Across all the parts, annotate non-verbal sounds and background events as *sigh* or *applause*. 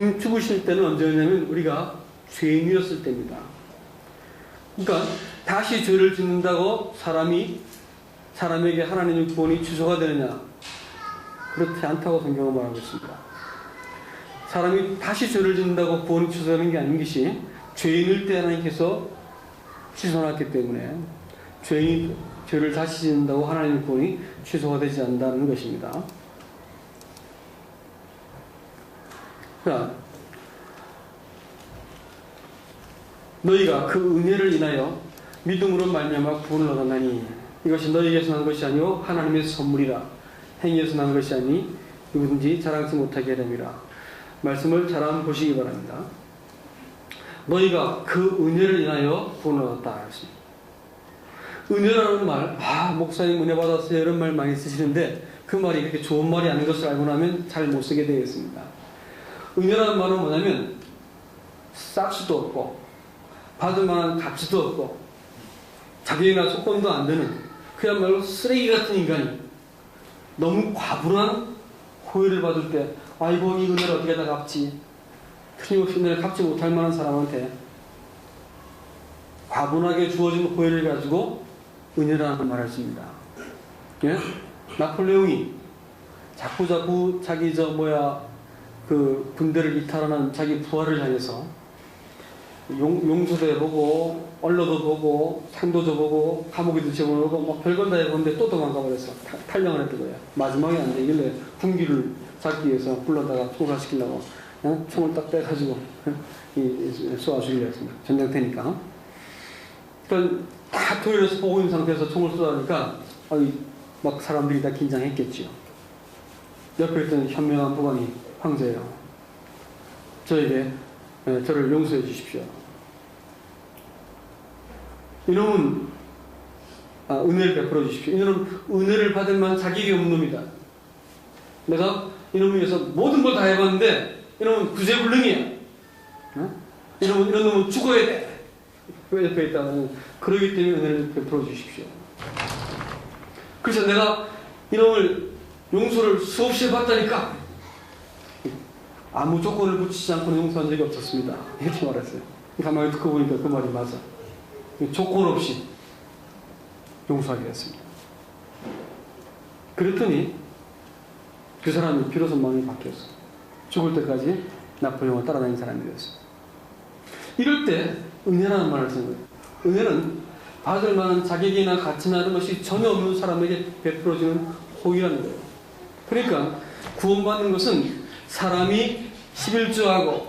죽으실 때는 언제냐면 우리가 죄인이었을 때입니다. 그러니까 다시 죄를 짓는다고 사람이 사람에게 하나님의 구원이 취소가 되느냐? 그렇지 않다고 성경은 말하고 있습니다. 사람이 다시 죄를 짓는다고 구원이 취소되는 게 아닌 것이 죄인일 때 하나님께서 취소했기 때문에 죄인 죄를 다시 짓는다고 하나님의 구원이 취소가 되지 않는다는 것입니다. 자, 너희가 그 은혜를 인하여 믿음으로 말미암아 구원을 얻었나니 이것이 너희에게서 난 것이 아니요 하나님의 선물이라 행위에서 난 것이 아니 누구든지 자랑치 못하게 하려니라 말씀을 잘 한번 보시기 바랍니다. 너희가 그 은혜를 인하여 구원을 얻었다 했습니다. 은혜라는 말, 아 목사님 은혜 받았어요 이런 말 많이 쓰시는데 그 말이 그렇게 좋은 말이 아닌 것을 알고 나면 잘 못 쓰게 되어 있습니다. 은혜라는 말은 뭐냐면 싹수도 없고 받을 만한 가치도 없고 자기나 조건도 안 되는 그야말로 쓰레기 같은 인간이 너무 과분한 호의를 받을 때 아이고 이 은혜를 어떻게 다 갚지 틀림없이 은혜를 갚지 못할 만한 사람한테 과분하게 주어진 호의를 가지고 은혜라는 말을 씁니다. 예? 나폴레옹이 자꾸 자꾸 자기 저 뭐야 그 군대를 이탈하는 자기 부하를 향해서 용, 용서도 해보고 언로도 보고 산도도 보고 감옥에도 집어넣고 막 별걸 다 해보는데 또 도망가 타- 탈령을 했던 거야 마지막에 안 되길래 군기를 잡기 위해서 불러다가 통과시키려고 어? 총을 딱 빼가지고 어? 쏘아 죽이려 했습니다 전쟁터니까 그러니까 다 토일에서 보고 있는 상태에서 총을 쏘다니까 막 사람들이 다 긴장했겠지요 옆에 있던 현명한 부관이 황제예요 저에게 예, 저를 용서해 주십시오. 이놈은 아, 은혜를 베풀어 주십시오. 이놈은 은혜를 받을 만한 자격이 없는 놈이다. 내가 이놈을 위해서 모든 걸 다 해봤는데 이놈은 구제불능이야. 어? 이놈은 이런 놈은 죽어야 돼. 그 옆에 있다는 그러기 때문에 은혜를 베풀어 주십시오. 그래서 내가 이놈을 용서를 수없이 받다니까 아무 조건을 붙이지 않고는 용서한 적이 없었습니다. 이렇게 말했어요. 가만히 듣고 보니까 그 말이 맞아. 조건 없이 용서하게 됐습니다. 그랬더니 그 사람이 비로소 마음이 바뀌었어. 죽을 때까지 나폴레옹을 따라다닌 사람이 되었어. 이럴 때 은혜라는 말을 쓰는 거예요. 은혜는 받을 만한 자격이나 가치나 이런 것이 전혀 없는 사람에게 베풀어지는 호의라는 거예요. 그러니까 구원받는 것은 사람이 11조하고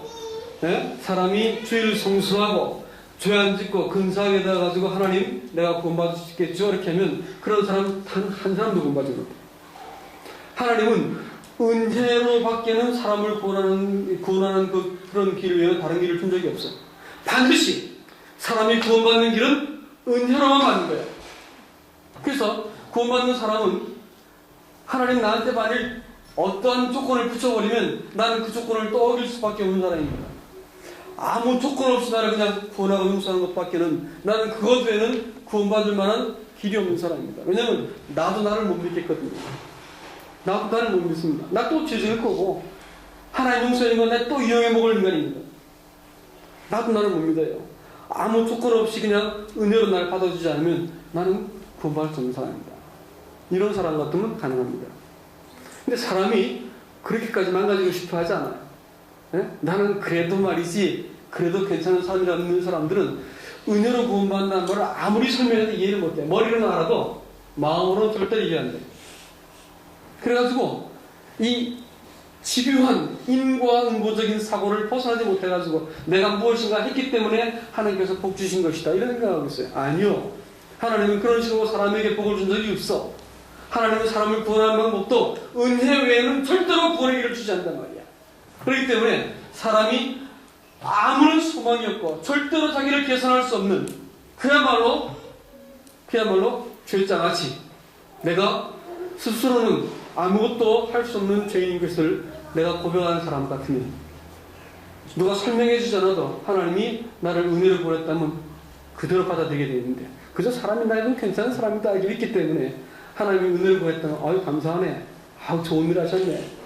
예? 사람이 죄를 성수하고 죄안 짓고 근사하게 다 가지고 하나님 내가 구원받을 수 있겠죠? 이렇게 하면 그런 사람 단 한 사람도 구원받지 못해. 하나님은 은혜로 밖에는 사람을 구원하는 구원하는 그, 그런 길을 위해 다른 길을 둔 적이 없어. 반드시 사람이 구원받는 길은 은혜로만 받는 거야. 그래서 구원받는 사람은 하나님 나한테 만일 어떠한 조건을 붙여버리면 나는 그 조건을 또 어길 수밖에 없는 사람입니다. 아무 조건 없이 나를 그냥 구원하고 용서하는 것밖에는 나는 그것 외에는 구원받을 만한 길이 없는 사람입니다. 왜냐하면 나도 나를 못 믿겠거든요. 나도 나를 못 믿습니다. 나 또 죄질 거고 하나님 용서하는 건내또 이용해 먹을 인간입니다. 나도 나를 못 믿어요. 아무 조건 없이 그냥 은혜로 날 받아주지 않으면 나는 구원받을 수 없는 사람입니다. 이런 사람 같으면 가능합니다. 근데 사람이 그렇게까지 망가지고 싶어 하지 않아요. 예? 나는 그래도 말이지, 그래도 괜찮은 사람이라는 있는 사람들은 은혜로 구원받는다는 말을 아무리 설명해도 이해를 못해. 머리로는 알아도 마음으로는 절대 이해 안 돼. 그래가지고 이 집요한 인과응보적인 사고를 벗어나지 못해가지고 내가 무엇인가 했기 때문에 하나님께서 복 주신 것이다. 이런 생각하고 있어요. 아니요. 하나님은 그런 식으로 사람에게 복을 준 적이 없어. 하나님은 사람을 구원하는 방법도 은혜 외에는 절대로 구원의 길을 주지 않단 말이야. 그렇기 때문에 사람이 아무런 소망이 없고 절대로 자기를 개선할 수 없는 그야말로 그야말로 죄장아치 내가 스스로는 아무것도 할 수 없는 죄인인 것을 내가 고백하는 사람 같으면 누가 설명해 주지 않아도 하나님이 나를 은혜로 보냈다면 그대로 받아들이게 되는데 그저 사람이 나에는 괜찮은 사람이다 알고 있기 때문에 하나님이 은혜를 구했다면 아유 감사하네 아우 좋은 일 하셨네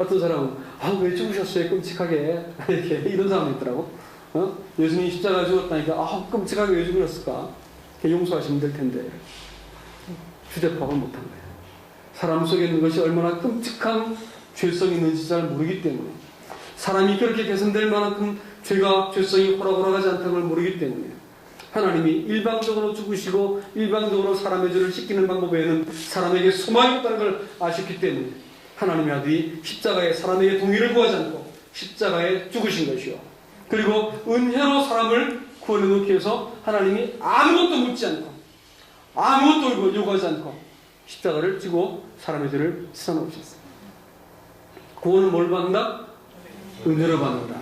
어떤 사람은 아, 왜 죽으셨어요? 끔찍하게. *laughs* 이렇게 이런 사람이 있더라고. 어? 예수님이 십자가 죽었다니까, 아, 끔찍하게 왜 죽으셨을까? 용서하시면 될 텐데. 휴대파악을 못한 거예요. 사람 속에 있는 것이 얼마나 끔찍한 죄성이 있는지 잘 모르기 때문에. 사람이 그렇게 개선될 만큼 죄가, 죄성이 호락호락하지 않다는 걸 모르기 때문에. 하나님이 일방적으로 죽으시고 일방적으로 사람의 죄를 씻기는 방법 외에는 사람에게 소망이 없다는 걸 아셨기 때문에 하나님의 아들이 십자가에 사람에게 동의를 구하지 않고 십자가에 죽으신 것이요. 그리고 은혜로 사람을 구원해 놓기 위해서 하나님이 아무것도 묻지 않고 아무것도 요구하지 않고 십자가를 지고 사람의 죄를 씻어놓으셨어요. 구원은 뭘 받는다? 은혜로 받는다.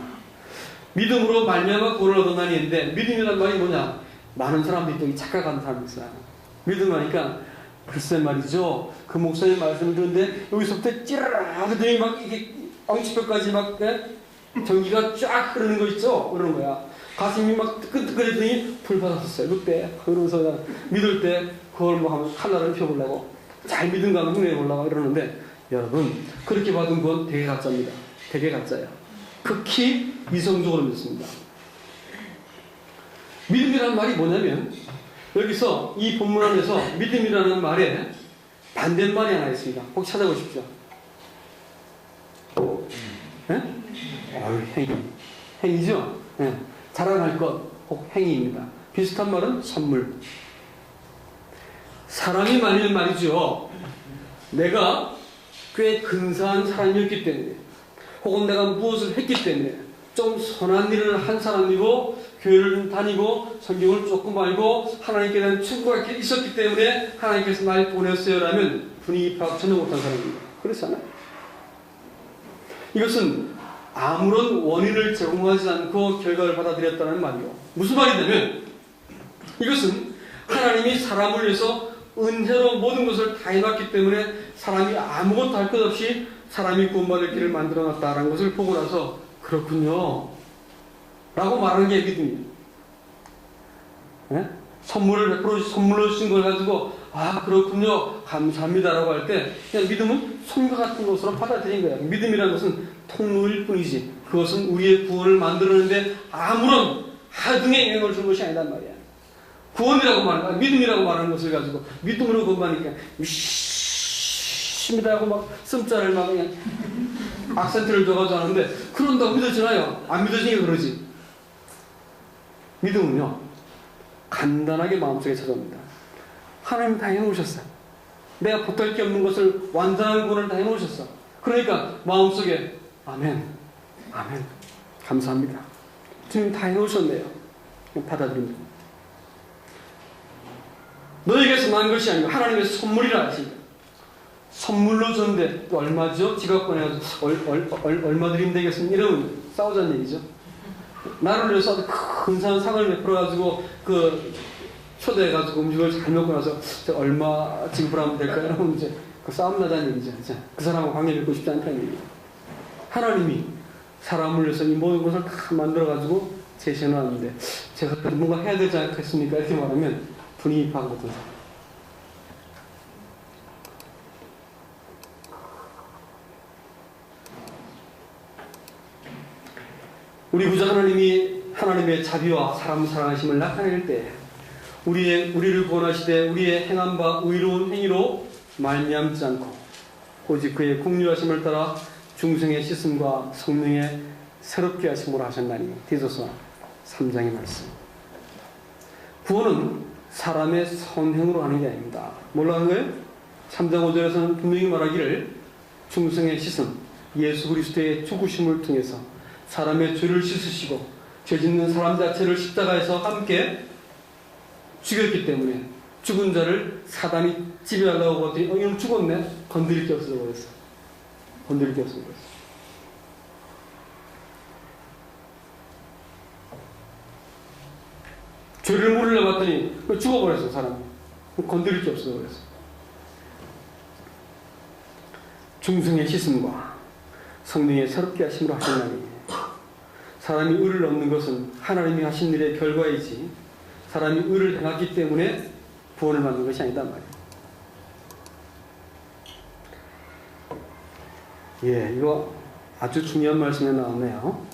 믿음으로 말미암아 구원을 얻었나니 했는데 믿음이란 말이 뭐냐? 많은 사람들이 또 착각하는 사람이 있어요. 믿음 하니까 글쎄 말이죠. 그 목사님 말씀을 듣는데 여기서부터 찌르르 막 이게 엉치뼈까지 막 예? 전기가 쫙 흐르는 거 있죠? 그러는 거야. 가슴이 막 뜨끈뜨끈했더니 불 받았었어요. 그때 그러면서 믿을 때 그걸 뭐 하면 칼날을 펴보려고 잘 믿음 가면 흉내 보려고 이러는데 여러분 그렇게 받은 건 되게 가짜입니다. 되게 가짜예요. 극히 이성적으로 믿습니다. 믿음이라는 말이 뭐냐면 여기서 이 본문 안에서 믿음이라는 말에 반대말이 하나 있습니다. 꼭 찾아보십시오. 예? 행위. 행위죠? 예. 자랑할 것, 꼭 행위입니다. 비슷한 말은 선물. 사람이 말하는 말이죠. 내가 꽤 근사한 사람이었기 때문에 혹은 내가 무엇을 했기 때문에 좀 선한 일을 한 사람이고 교회를 다니고 성경을 조금 알고 하나님께 대한 충고가 있었기 때문에 하나님께서 날 보냈어요라면 분위기 파악 전혀 못한 사람입니다. 그렇지 않아요? 이것은 아무런 원인을 제공하지 않고 결과를 받아들였다는 말이요. 무슨 말이냐면 이것은 하나님이 사람을 위해서 은혜로 모든 것을 다 해놨기 때문에 사람이 아무것도 할 것 없이 사람이 구원받을 길을 만들어 놨다라는 것을 보고 나서 그렇군요. 라고 말하는 게 믿음이에요. 예? 선물을 베풀어 선물로 주신 걸 가지고 아 그렇군요 감사합니다라고 할 때 그냥 믿음은 손과 같은 것으로 받아들인 거예요. 믿음이라는 것은 통로일 뿐이지 그것은 우리의 구원을 만들어내는데 아무런 하등의 영향을 준 것이 아니란 말이야. 구원이라고 말하는 믿음이라고 말하는 것을 가지고 믿음으로 구원받으니까 믿습니다 하고 막 씀자를 막 그냥 악센트를 줘가지고 하는데 그런다고 믿어지나요? 안 믿어지니까 그러지. 믿음은요 간단하게 마음속에 찾아옵니다. 하나님 다 해놓으셨어. 내가 보탤 게 없는 것을 완전한 구원을 다 해놓으셨어. 그러니까 마음속에 아멘, 아멘, 감사합니다. 주님 다 해놓으셨네요. 받아들입니다. 너에게서 난 것이 아니고 하나님의 선물이라 하십니다. 선물로 줬는데 얼마죠? 지갑 꺼내가지고 얼, 얼, 얼, 얼마 드리면 되겠습니까? 이러면 싸우자는 얘기죠. 나를 위해서 아주 근사한 상을 베풀어가지고 그 초대해가지고 음식을 잘 먹고 나서 얼마 지불하면 될까요? 이러면 이제 그 싸움 나자는 얘기죠. 그 사람하고 관계 맺고 싶지 않다는 얘기죠. 하나님이 사람을 위해서 이 모든 것을 다 만들어가지고 제시해 놨는데 제가 뭔가 해야 되지 않겠습니까? 이렇게 말하면 분위기 파거든. 우리 구자 하나님이 하나님의 자비와 사람 사랑하심을 나타낼 때 우리의 우리를 구원하시되 우리의 바 의로운 행위로 말미암지 않고 오직 그의 국률하심을 따라 중생의 씻음과 성령의 새롭게 하심으로 하셨나니 디도서 3장의 말씀. 구원은 사람의 선행으로 하는 게 아닙니다. 뭘로 하는 거예요? 3장 5절에서는 분명히 말하기를 중생의 씻음, 예수 그리스도의 죽으심을 통해서 사람의 죄를 씻으시고 죄 짓는 사람 자체를 십자가에서 함께 죽였기 때문에 죽은 자를 사단이 지배하려고 하더니 어, 이놈 죽었네? 건드릴 게 없어져 버렸어. 건드릴 게 없어져 버렸어. 죄를 물으려 봤더니 죽어버렸어, 사람이. 건드릴 게 없어져 버렸어. 중성의 씻음과 성령의 새롭게 하심으로 하셨나니 사람이 의를 얻는 것은 하나님이 하신 일의 결과이지 사람이 의를 행했기 때문에 구원을 받는 것이 아니다 말이에요. 예, 이거 아주 중요한 말씀이 나오네요.